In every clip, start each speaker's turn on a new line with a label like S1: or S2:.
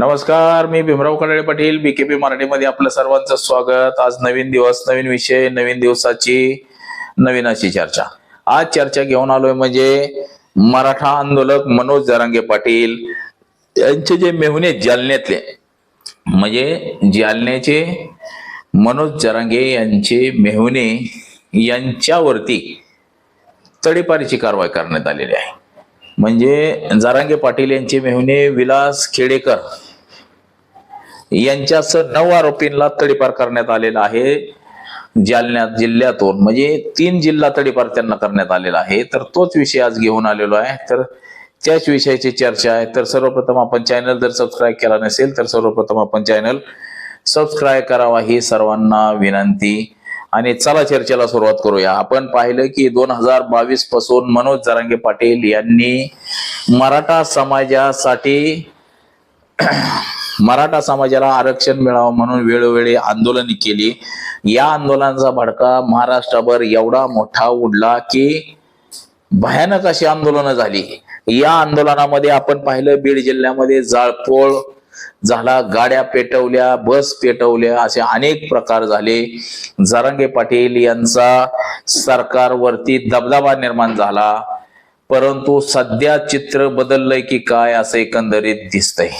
S1: नमस्कार मी Bhimrao Kadale Patil B K P मराठीमध्ये आपलं सर्वांचं स्वागत. आज नवीन दिवस नवीन विषय नवीन दिवसाची नवीन अशी चर्चा. आज चर्चा घेऊन आलोय म्हणजे मराठा आंदोलक मनोज जरांगे पाटील यांचे जे मेहुणे जालन्यातले म्हणजे जालन्याचे मनोज जरांगे यांचे मेहुणे यांच्यावरती तडीपारीची कारवाई करण्यात आलेली आहे. म्हणजे जरांगे पाटील यांचे मेहुणे विलास खेडेकर यांच्यासह नऊ आरोपींना तडीपार करण्यात आलेला आहे. जालन्यात जिल्ह्यातून म्हणजे तीन जिल्हा तडीपार त्यांना करण्यात आलेला आहे. तर तोच विषय आज घेऊन आलेलो आहे. तर त्याच विषयाची चर्चा आहे. तर सर्वप्रथम आपण चॅनल जर सबस्क्राईब केला नसेल तर सर्वप्रथम आपण चॅनल सबस्क्राईब करावा ही सर्वांना विनंती. आणि चला चर्चेला सुरुवात करूया. आपण पाहिलं की दोन हजार बावीसपासून मनोज जरांगे पाटील यांनी मराठा समाजासाठी मराठा समाजाला आरक्षण मिळावं म्हणून वेळोवेळी आंदोलने केली. या आंदोलनाचा भडका महाराष्ट्राभर एवढा मोठा उडला की भयानक अशी आंदोलनं झाली. या आंदोलनामध्ये आपण पाहिलं बीड जिल्ह्यामध्ये जाळपोळ झाला गाड्या पेटवल्या बस पेटवल्या असे अनेक प्रकार झाले. जारंगे पाटील यांचा सरकारवरती दबदबा निर्माण झाला. परंतु सध्या चित्र बदललंय की काय असं एकंदरीत दिसतंय.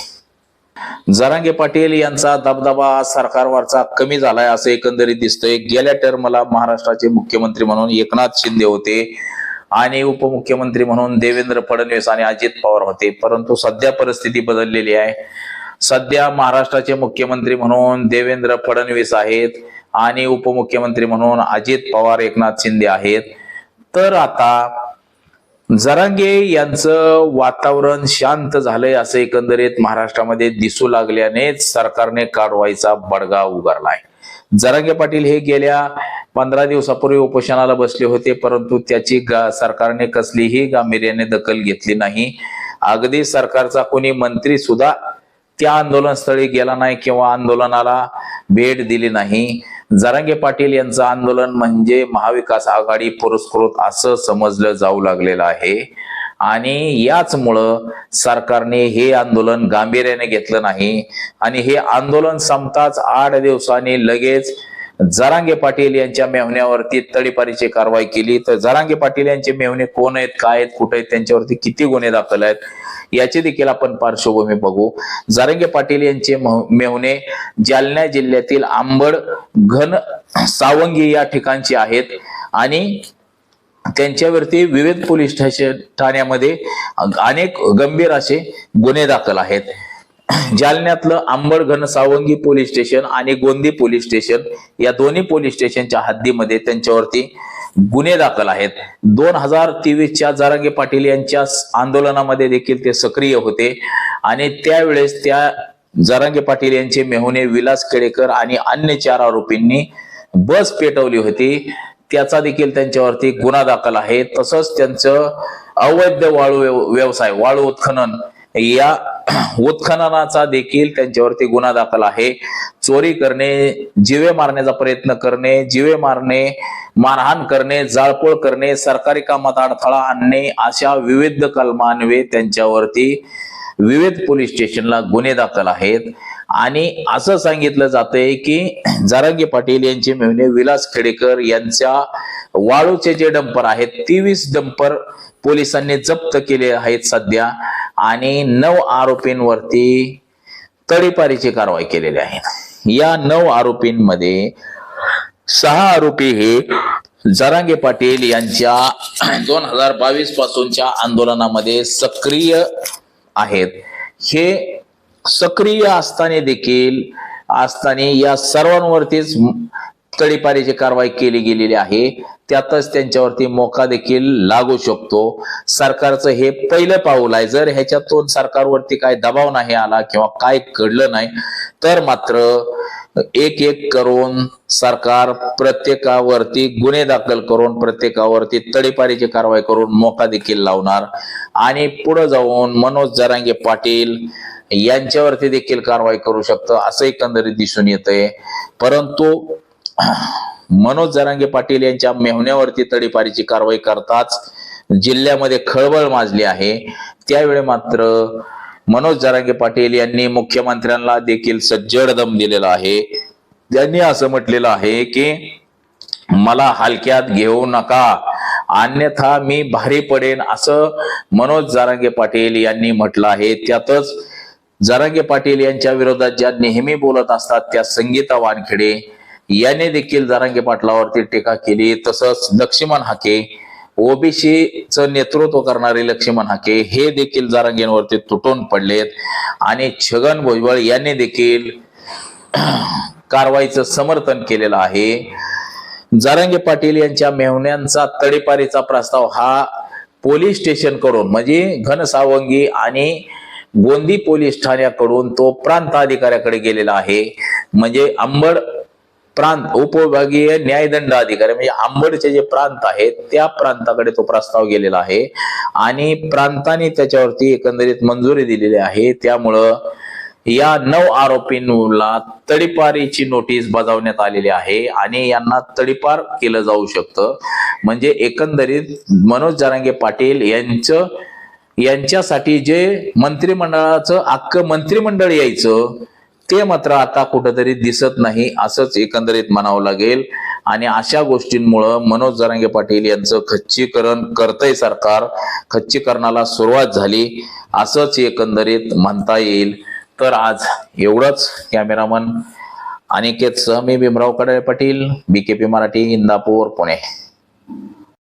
S1: जरांगे पाटील यांचा दबदबा सरकारवरचा कमी झालाय असं एकंदरीत दिसतंय. गेल्या टर्मला महाराष्ट्राचे मुख्यमंत्री म्हणून एकनाथ शिंदे होते आणि उपमुख्यमंत्री म्हणून देवेंद्र फडणवीस आणि अजित पवार होते. परंतु सध्या परिस्थिती बदललेली आहे. सध्या महाराष्ट्राचे मुख्यमंत्री म्हणून देवेंद्र फडणवीस आहेत आणि उपमुख्यमंत्री म्हणून अजित पवार एकनाथ शिंदे आहेत. तर आता जरांगे यांचं वातावरण शांत झालंय असं एकंदरीत महाराष्ट्रामध्ये दिसू लागल्यानेच सरकारने कारवाईचा बडगा उगारलाय. जरांगे पाटील हे गेल्या पंधरा दिवसापूर्वी उपोषणाला बसले होते परंतु त्याची सरकारने कसलीही गांभीर्याने दखल घेतली नाही. अगदी सरकारचा कोणी मंत्री सुद्धा त्या आंदोलनस्थळी गेला नाही किंवा आंदोलनाला भेट दिली नाही. जरांगे पाटील यांचं आंदोलन म्हणजे महाविकास आघाडी पुरस्कृत असं समजलं जाऊ लागलेलं आहे. आणि याचमुळं सरकारने हे आंदोलन गांभीर्याने घेतलं नाही. आणि हे आंदोलन संपताच आठ दिवसांनी लगेच जरांगे पाटील यांच्या मेहण्यावरती तडीपारीची कारवाई केली. तर जरांगे पाटील यांचे मेहणे कोण आहेत काय आहेत कुठे आहेत त्यांच्यावरती किती गुन्हे दाखल आहेत याची देखील आपण पार्श्वभूमी बघू. जारंगे पाटील यांचे मेहणे मेहुणे जालना जिल्ह्यातील आंबड घन सावंगी या ठिकाणचे आहेत. आणि त्यांच्यावरती विविध पोलीस स्टेशन ठाण्यामध्ये अनेक गंभीर असे गुन्हे दाखल आहेत. जालन्यातलं आंबडघन सावंगी पोलीस स्टेशन आणि गोंदी पोलीस स्टेशन या दोन्ही पोलीस स्टेशनच्या हद्दीमध्ये त्यांच्यावरती गुन्हे दाखल आहेत. दोन हजार तेवीसच्या जारांगे पाटील यांच्या आंदोलनामध्ये देखील ते सक्रिय होते आणि त्यावेळेस त्या जरांगे पाटील यांचे मेहुणे विलास केळेकर आणि अन्य चार आरोपींनी बस पेटवली होती. त्याचा देखील त्यांच्यावरती गुन्हा दाखल आहे. तसंच त्यांचं अवैध वाळू व्यव- व्यवसाय वाळू उत्खनन या उत्खननाचा देखील त्यांच्यावरती गुन्हा दाखल आहे. चोरी करणे जिवे मारण्याचा प्रयत्न करणे जिवे मारणे मारहाण करणे जाळपोळ करणे सरकारी कामात अडथळा आणणे अशा विविध कलमान्वे त्यांच्यावरती विविध पोलीस स्टेशनला गुन्हे दाखल आहेत. आणि असं सांगितलं जातंय की जारंगे पाटील यांचे मेहने विलास खेडेकर यांच्या वाळूचे जे डंपर आहेत तेवीस डंपर पोलिसांनी जप्त केले आहेत सध्या. आणि नऊ आरोपींवरती तडीपारीची कारवाई केलेली आहे. या नऊ आरोपींमध्ये सहा आरोपी हे जरांगे पाटील यांच्या दोन हजार बावीस पासूनच्या आंदोलनामध्ये सक्रिय आहेत. हे सक्रिय असताना देखील असताना या सर्वांवरतीच तडीपारीची कारवाई केली गेलेली आहे. त्यातच त्यांच्यावरती मोका देखील लागू शकतो. सरकारचं हे पहिलं पाऊल आहे. जर ह्याच्यातून सरकारवरती काय दबाव नाही आला किंवा काय घडलं नाही तर मात्र एक एक करून सरकार प्रत्येकावरती गुन्हे दाखल करून प्रत्येकावरती तडीपारीची कारवाई करून मोका देखील लावणार. आणि पुढे जाऊन मनोज जरांगे पाटील यांच्यावरती देखील कारवाई करू शकतं असं एकंदरीत दिसून येतंय. परंतु मनोज जरांगे पाटील यांच्या मेहण्यावरती तडीपारीची कारवाई करताच जिल्ह्यामध्ये खळबळ माजली आहे. त्यावेळी मात्र मनोज जरांगे पाटील यांनी मुख्यमंत्र्यांना देखील सज्जड दम दिलेला आहे. त्यांनी असं म्हटलेलं आहे की मला हलक्यात घेऊ नका. अन्यथा मी भारी पडेन असं मनोज जारांगे पाटील यांनी म्हटलं आहे. त्यातच जारांगे पाटील यांच्या विरोधात ज्या नेहमी बोलत असतात त्या संगीता वानखेडे याने देखील जारांगे पाटलावरती टीका केली. तसंच लक्ष्मण हाके ओबीसीचं नेतृत्व करणारे लक्ष्मण हाके हे देखील जारांगेंवरती तुटून पडलेत. आणि छगन भुजबळ यांनी देखील कारवाईचं समर्थन केलेलं आहे. जारंगे पाटील यांच्या मेहण्यांचा तडेपारीचा प्रस्ताव हा पोलीस स्टेशनकडून म्हणजे घनसावंगी आणि गोंदी पोलीस ठाण्याकडून तो प्रांत अधिकाऱ्याकडे गेलेला आहे. म्हणजे अंबड प्रांत उपविभागीय न्यायदंड अधिकारी म्हणजे आंबडचे जे प्रांत आहेत त्या प्रांताकडे तो प्रस्ताव गेलेला आहे. आणि प्रांताने त्याच्यावरती एकंदरीत मंजुरी दिलेली आहे. त्यामुळं या नऊ आरोपींना तडीपारीची नोटीस बजावण्यात आलेली आहे आणि यांना तडीपार केलं जाऊ शकतं. म्हणजे एकंदरीत मनोज जरांगे पाटील यांचं यांच्यासाठी जे मंत्रिमंडळाचं अख्खं मंत्रिमंडळ यायचं ते मात्र आता कुठंतरी दिसत नाही असंच एकंदरीत म्हणावं लागेल. आणि अशा गोष्टींमुळं मनोज जरांगे पाटील यांचं खच्चीकरण करतय सरकार. खच्चीकरणाला सुरुवात झाली असंच एकंदरीत म्हणता येईल. तर आज एवढंच कॅमेरामन अनिकेत सह मी भीमरावकडे Patil B K P Marathi Indapur Pune.